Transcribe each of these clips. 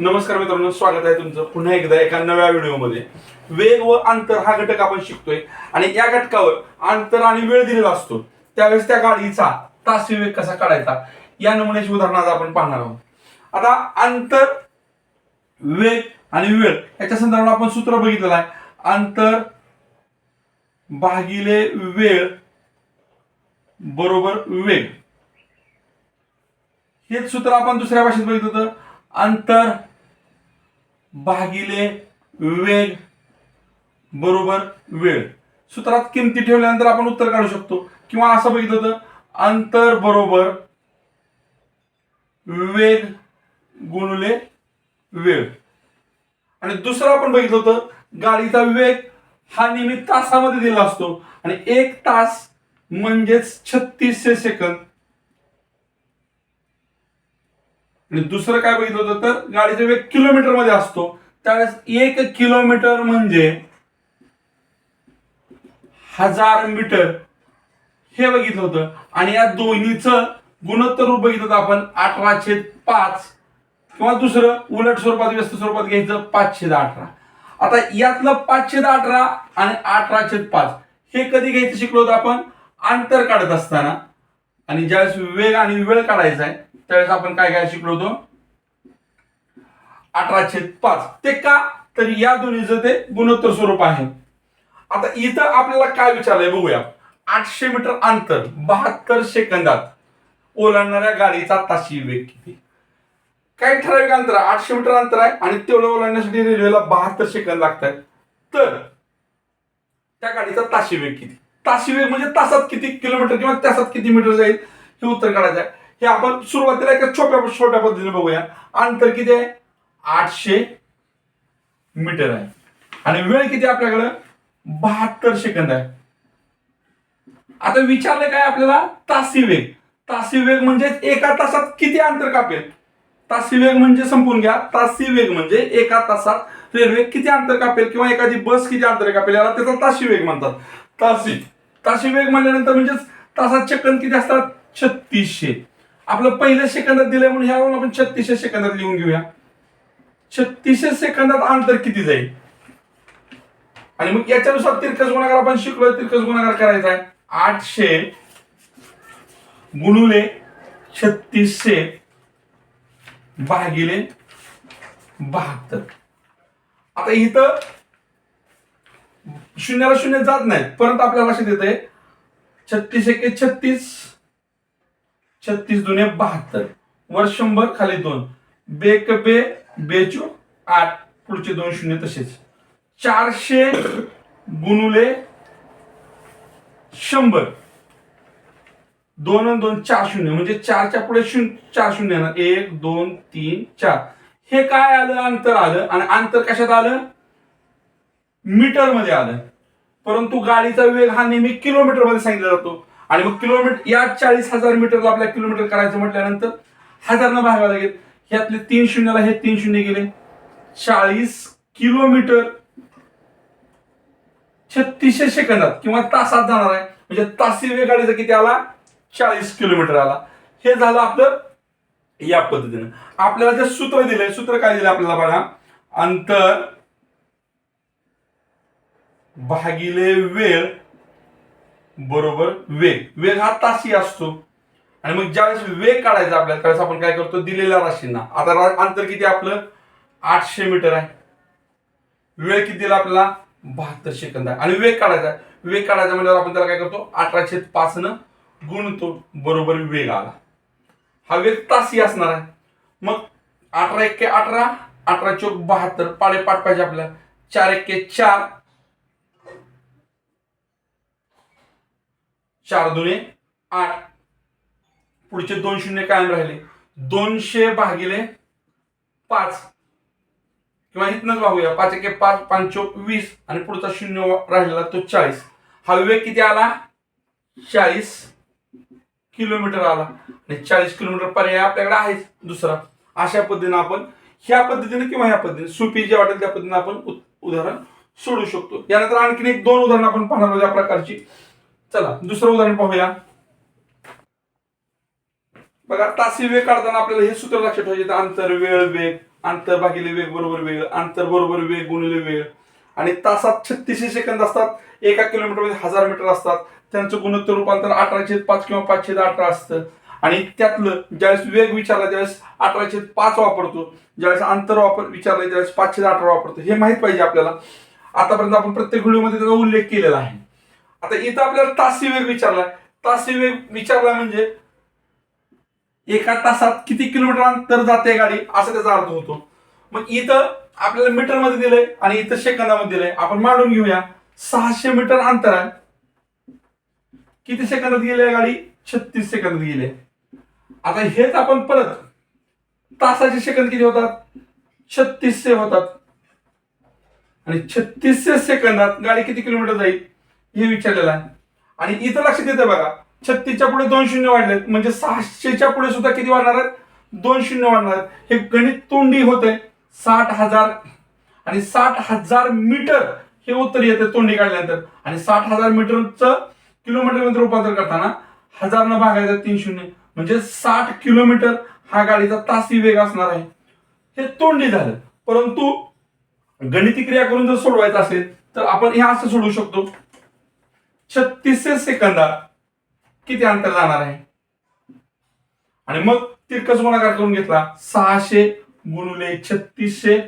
नमस्कार मित्रांनो स्वागत आहे तुमचं पुन्हा एकदा एका नव्या व्हिडिओमध्ये. वेग व अंतर हा घटक आपण शिकतोय आणि या घटकावर अंतर आणि वेळ दिलेला असतो. त्यावेळेस त्या गाडीचा तासी वेग कसा काढायचा या नमुन्याची उदाहरण आज आपण पाहणार आहोत. आता अंतर वेग आणि वेळ याच्या संदर्भात आपण सूत्र बघितलेलं आहे. अंतर भागिले वेळ बरोबर वेग. हेच सूत्र आपण दुसऱ्या भाषेत बघितलं होतं. अंतर भागिले वेग बरोबर वेळ. सूत्रात किमती ठेवल्यानंतर आपण उत्तर काढू शकतो. किंवा असं बघितलं होतं अंतर बरोबर वेग गुणले वेळ. आणि दुसरं आपण बघितलं होतं गाडीचा वेग हा नेहमी तासामध्ये दिला असतो. आणि एक तास म्हणजेच छत्तीसशे सेकंद. आणि दुसरं काय बघितलं होतं तर गाडीचा वेग किलोमीटरमध्ये असतो. त्यावेळेस एक किलोमीटर म्हणजे हजार मीटर हे बघितलं होतं. आणि या दोन्हीचं गुणोत्तर रूप बघितलं होतं आपण अठराशे पाच. किंवा दुसरं उलट स्वरूपात व्यस्त स्वरूपात घ्यायचं पाचशे अठरा. आता यातलं पाचशे अठरा आणि अठराशे पाच हे कधी घ्यायचं शिकलो होतं आपण? अंतर काढत असताना. आणि ज्यावेळेस वेग आणि वेळ काढायचा आहे त्यावेळेस आपण काय काय शिकलो होतो? अठराशे पाच. ते का? तर या दोन्हीचं ते गुणोत्तर स्वरूप आहे. आता इथं आपल्याला काय विचारलंय बघूया. आठशे मीटर अंतर बहात्तर सेकंदात ओलांडणाऱ्या गाडीचा ताशी वेग किती? काय ठराविक अंतर आहे? आठशे मीटर अंतर आहे आणि तेवढं ओलांडण्यासाठी रेल्वेला बहात्तर सेकंद लागतात तर त्या गाडीचा ताशी वेग किती? ताशी वेग म्हणजे तासात किती किलोमीटर किंवा तासात किती मीटर जाईल हे उत्तर काढायचं आहे. हे आपण सुरुवातीला एका छोट्या छोट्या पद्धतीने बघूया. अंतर किती आहे? आठशे मीटर आहे. आणि वेळ किती आपल्याकडं? बहात्तर सेकंद आहे. आता विचारलं काय आपल्याला? तासी वेग तासी वेग म्हणजे एका तासात किती अंतर कापेल? तासी वेग म्हणजे संपून घ्या. तासी वेग म्हणजे एका तासात रेल्वे किती अंतर कापेल किंवा एखादी बस किती अंतर कापेल याला त्याचा ताशी वेग म्हणतात. तासी. ताशी वेग म्हणल्यानंतर म्हणजेच तासात सेकंद किती असतात? छत्तीसशे. आपलं पहिल्या सेकंदात दिलंय म्हणून ह्यावरून आपण छत्तीसशे सेकंदात लिहून घेऊया. छत्तीसशे सेकंदात अंतर किती जाईल? आणि मग याच्यानुसार तिरकस गुणाकार आपण शिकलोय तिरकस गुणाकार करायचा आहे. आठशे गुणुले छत्तीसशे भागिले बहात्तर. आता इथं शून्याला शून्य जात नाही. परत आपल्याला लक्षात येते छत्तीस एके छत्तीस. छत्तीस दुने बहात्तर. वर शंभर खाली दोन. बेक बे बेचू आठ. पुढचे दोन शून्य तसेच. चारशे गुणुले शंभर. दोन दोन चार शून्य. म्हणजे चारच्या पुढे शून्य चार शून्य एक दोन तीन चार. हे काय आलं? अंतर आलं. आणि अंतर कशात आलं? मीटरमध्ये आलं. परंतु गाडीचा वेग हा नेहमी किलोमीटरमध्ये सांगितला जातो. आणि मग किलोमीटर या चाळीस हजार मीटरला आपल्या किलोमीटर करायचं म्हटल्यानंतर हजारनं भागावं लागेल. ह्यातले तीन शून्याला हे तीन शून्य गेले. चाळीस किलोमीटर छत्तीसशे सेकंदात किंवा तासात जाणार आहे. म्हणजे तासी वेग गाडीचा किती आला? चाळीस किलोमीटर आला. हे झालं आपलं या पद्धतीनं. आपल्याला जे सूत्र दिलंय सूत्र काय दिलं आपल्याला बघा? अंतर भागिले वेळ बरोबर वेग वेग हा तासी असतो. आणि मग ज्यावेळेस वेग काढायचा आपल्याला त्यावेळेस आपण काय करतो? दिलेल्या राशींना. आता रा- अंतर किती आपलं? आठशे मीटर आहे. वेळ किती दिला आपल्याला? बहात्तर सेकंद आहे. आणि वेग काढायचा आहे. वेग काढायचा म्हणल्यावर आपण त्याला काय करतो? अठराशे पाच न गुणतो. बरोबर वेग आला. हा वेग तासी असणार आहे. मग अठरा एक्के अठरा अठरा चौक बहात्तर. पाडे पाठ पाहिजे आपल्याला. चार एक्के चार चार दुने आठ. पुढचे दोन शून्य कायम राहिले. दोनशे भागिले पाच. किंवा इथनच भागूया पाच एके पाच पाच वीस आणि पुढचा शून्य राहिलेला तो चाळीस. हा विवेक किती आला? चाळीस किलोमीटर आला. आणि चाळीस किलोमीटर पर्याय आपल्याकडे आहेच दुसरा. अशा पद्धतीने आपण ह्या पद्धतीने किंवा ह्या पद्धतीने सोपी जे वाटेल त्या पद्धतीने आपण उदाहरण सोडू शकतो. यानंतर आणखीन एक दोन उदाहरण आपण पाहणार आहोत या प्रकारची. चला दुसरं उदाहरण पाहूया. बघा तासी वेग काढताना आपल्याला हे सूत्र लक्षात ठेवायचे अंतर वेळ वेग. अंतर भागिले वेग बरोबर वेळ. अंतर बरोबर वेग गुणिले वेळ. आणि तासात छत्तीसशे सेकंद असतात. एका किलोमीटरमध्ये हजार मीटर असतात. त्यांचं गुणोत्तर रूपांतर अठराशे पाच किंवा पाचशे अठरा असतं. आणि त्यातलं ज्यावेळेस वेग विचारला त्यावेळेस अठराशे पाच वापरतो. ज्यावेळेस अंतर वापर विचारलं त्यावेळेस पाचशे अठरा वापरतो. हे माहीत पाहिजे आपल्याला. आतापर्यंत आपण प्रत्येक व्हिडिओमध्ये त्याचा उल्लेख केलेला आहे. आता इथं आपल्याला तासी वेग विचारलाय. तासी वेग विचारला म्हणजे एका तासात किती किलोमीटर अंतर जाते गाडी? असा त्याचा अर्थ होतो. मग इथं आपल्याला मीटरमध्ये दिलंय आणि इथं सेकंदामध्ये दिलंय. आपण मांडून घेऊया. सहाशे मीटर अंतर आहे. किती सेकंदात गेली गाडी? छत्तीस सेकंदात गेले आता हेच आपण परत तासाचे सेकंद किती होतात? छत्तीसशे होतात. आणि छत्तीसशे सेकंदात गाडी किती किलोमीटर जाईल? हे विचारलेलं आहे. आणि इथं लक्षात येतं बघा छत्तीसच्या पुढे दोन शून्य वाढलेत. म्हणजे सहाशेच्या पुढे सुद्धा किती वाढणार आहेत? दोन शून्य वाढणार आहेत. हे गणित तोंडी होते साठ हजार आणि साठ हजार मीटर हे उत्तर येते तोंडी काढल्यानंतर. आणि साठ हजार मीटरचं किलोमीटरमध्ये रूपांतर करताना हजार न भागायचं तीन शून्य. म्हणजे साठ किलोमीटर हा गाडीचा तासी वेग असणार आहे. हे तोंडी झालं. परंतु गणिती क्रिया करून जर सोडवायचं असेल तर आपण हे असं सोडवू शकतो. छत्तीसशे सेकंदात किती अंतर जाणार आहे? आणि मग तिरकस गुणाकार करून घेतला सहाशे गुणुले छत्तीसशे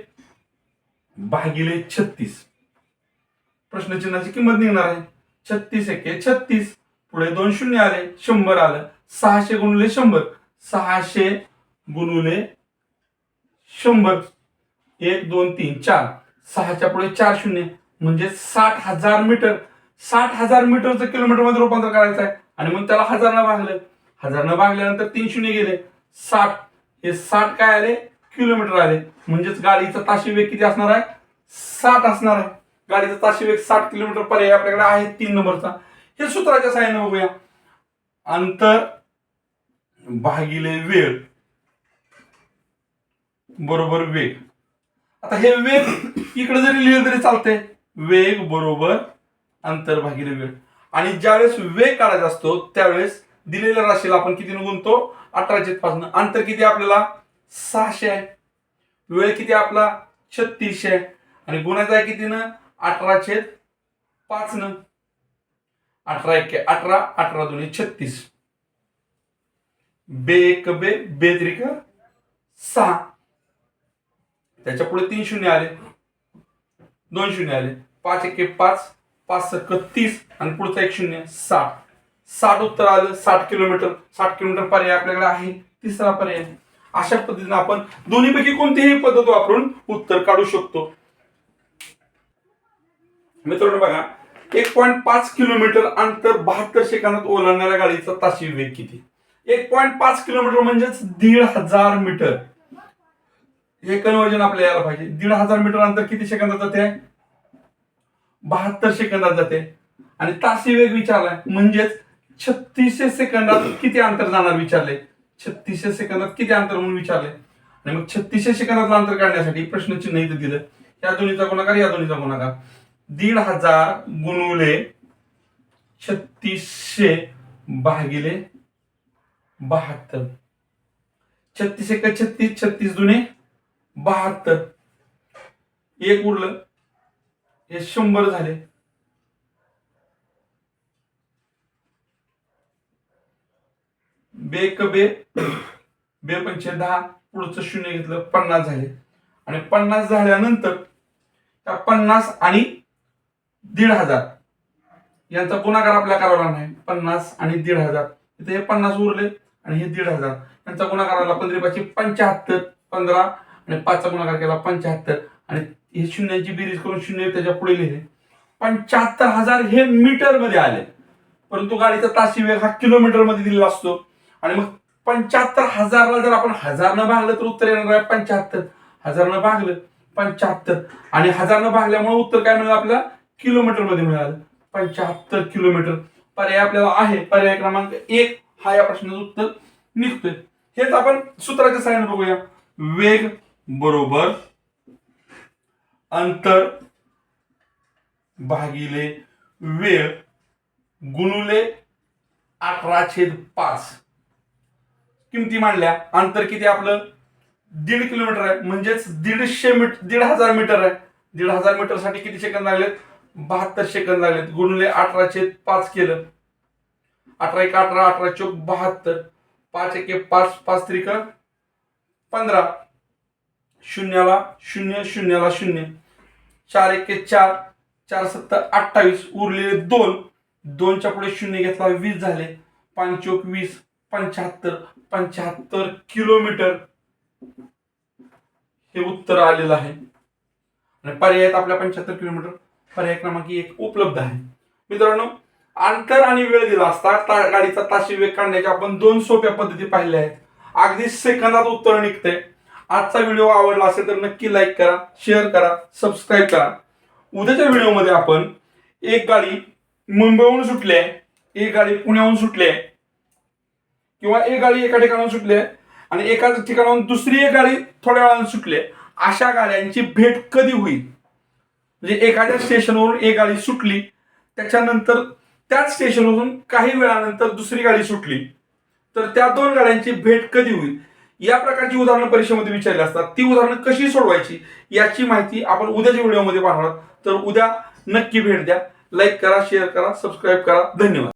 भागिले छत्तीस. प्रश्नचिन्हाची किंमत निघणार आहे. छत्तीस एके छत्तीस पुढे दोन शून्य आले शंभर आलं सहाशे गुणुले शंभर सहाशे गुणुले शंभर एक दोन तीन चार. सहाच्या पुढे चार शून्य म्हणजे साठ हजार मीटर. साठ हजार मीटरचं किलोमीटरमध्ये रूपांतर करायचं आहे. आणि मग त्याला हजार भागलं. हजार भागल्यानंतर तीन शून्य गेले. साठ. हे साठ काय आले? किलोमीटर आले. म्हणजेच गाडीचा ताशी वेग किती असणार आहे? साठ असणार आहे. गाडीचा ताशी वेग साठ किलोमीटर पर्याय आपल्याकडे आहे तीन नंबरचा. हे सूत्राच्या साह्याने बघूया. अंतर भागिले वेळ. बरोबर वेग. आता हे वेग इकडे जरी लिहिलं तरी चालतंय. वेग बरोबर अंतर भागिले वेळ आणि ज्यावेळेस वेळ काढायचा असतो त्यावेळेस दिलेल्या राशीला आपण किती गुणतो? अठराशे पासून अंतर किती आपल्याला? सहाशे आहे. वेळ किती आपला? छत्तीसशे आहे. आणि गुणाचा आहे किती ना? अठराशे पाच न अठरा एक अठरा अठरा दोन्ही छत्तीस. बे एक बे बे त्रिक सहा. त्याच्या पुढे तीन शून्य आले. दोन शून्य आले. पाच एक पाच. पाच तीस आणि पुढचं एक शून्य साठ. साठ उत्तर आलं साठ किलोमीटर. साठ किलोमीटर पर्याय आपल्याकडे आहे. तिसरा पर्याय. अशा पद्धतीने आपण दोन्हीपैकी कोणतीही पद्धत वापरून उत्तर काढू शकतो. मित्रांनो बघा एक पॉईंट पाच किलोमीटर अंतर बहात्तर सेकंदात ओलांडणाऱ्या गाडीचा ताशी वेग किती? एक पॉईंट पाच किलोमीटर म्हणजेच दीड हजार मीटर. हे कन्वर्जन आपल्याला यायला पाहिजे. दीड हजार मीटर अंतर किती सेकंदात आहे बहात्तर सेकंदात जाते. आणि तासी वेग विचारलाय. म्हणजेच छत्तीसशे सेकंदात किती अंतर जाणार विचारले? छत्तीसशे सेकंदात किती अंतर म्हणून विचारले? आणि मग छत्तीसशे सेकंदातलं अंतर काढण्यासाठी प्रश्नचिन्ह इथं दिलं. या दोन्हीचा गुणाकार या दोन्हीचा गुणाकार. दीड हजार गुणुले छत्तीसशे भागिले बहात्तर. छत्तीस एक छत्तीस छत्तीस दुने बहात्तर. एक उरलं. हे शंभर झाले. बे क बे बे पंचे दहा पुढचं शून्य घेतलं पन्नास झाले. आणि पन्नास झाल्यानंतर त्या पन्नास आणि दीड हजार. यांचा गुणाकार आपल्याला करावा नाही पन्नास आणि दीड हजार. इथे हे पन्नास उरले आणि हे दीड हजार. यांचा गुणाकार आला पंधरा पाचशे पंच्याहत्तर पंधरा आणि पाचचा गुणाकार केला पंच्याहत्तर. आणि हे शून्याची बेरीज करून शून्य त्याच्या पुढे लिहिले. पंच्याहत्तर हजार हे मीटरमध्ये आले. परंतु गाडीचा ताशी वेग हा किलोमीटरमध्ये दिलेला असतो. आणि मग पंच्याहत्तर हजारला जर आपण हजार न भागलं तर उत्तर येणार आहे पंच्याहत्तर. हजार न भागलं पंच्याहत्तर. आणि हजार न भागल्यामुळे उत्तर काय मिळालं आपल्याला? किलोमीटरमध्ये मिळालं. पंच्याहत्तर किलोमीटर पर्याय आपल्याला आहे. पर्याय क्रमांक एक हा या प्रश्नाचं उत्तर निघतोय. हेच आपण सूत्राच्या साहाय्याने बघूया. वेग बरोबर अंतर भागिले वेळ गुणुले अठरा छेद पाच. किमती मांडल्या? अंतर किती आपलं? दीड किलोमीटर आहे. म्हणजेच दीडशे मीटर दीड हजार मीटर आहे. दीड हजार मीटरसाठी किती सेकंद लागलेत? बहात्तर सेकंद लागलेत. गुणले अठराशे पाच केलं. अठरा एक अठरा अठरा चौक बहात्तर. पाच एके पाच पाच त्रिक पंधरा. शून्याला शून्य शून्याला शून्य. चार एके चार चार सत्तर अठ्ठावीस उरलेले दोन. दोनच्या पुढे शून्य घेतला वीस झाले. पंचोक वीस पंच्याहत्तर पंच्याहत्तर किलोमीटर. हे उत्तर आलेलं आहे. आणि पर्यायात आपल्या पंच्याहत्तर किलोमीटर. पर्याय क्रमांक एक उपलब्ध आहे. मित्रांनो अंतर आणि वेळ दिला असता गाडीचा ताशी वेग काढण्याच्या आपण दोन सोप्या पद्धती पाहिल्या आहेत. अगदी सेकंदात उत्तर निघते आजचा व्हिडिओ आवडला असेल तर नक्की लाईक करा शेअर करा सबस्क्राईब करा. उद्याच्या व्हिडिओमध्ये आपण एक गाडी मुंबईहून सुटली आहे एक गाडी पुण्याहून सुटली आहे किंवा एक गाडी एका ठिकाणाहून सुटली आहे आणि एका ठिकाणाहून दुसरी एक गाडी थोड्या वेळानं सुटली आहे. अशा गाड्यांची भेट कधी होईल? म्हणजे एखाद्या स्टेशनवरून एक गाडी सुटली त्याच्यानंतर त्याच स्टेशनवरून काही वेळानंतर दुसरी गाडी सुटली तर त्या दोन गाड्यांची भेट कधी होईल? या प्रकारची उदाहरणं परीक्षेमध्ये विचारली असतात. ती उदाहरणं कशी सोडवायची याची माहिती आपण उद्याच्या व्हिडिओमध्ये पाहणार आहोत. तर उद्या नक्की भेट द्या. लाईक करा शेअर करा सबस्क्राईब करा. धन्यवाद.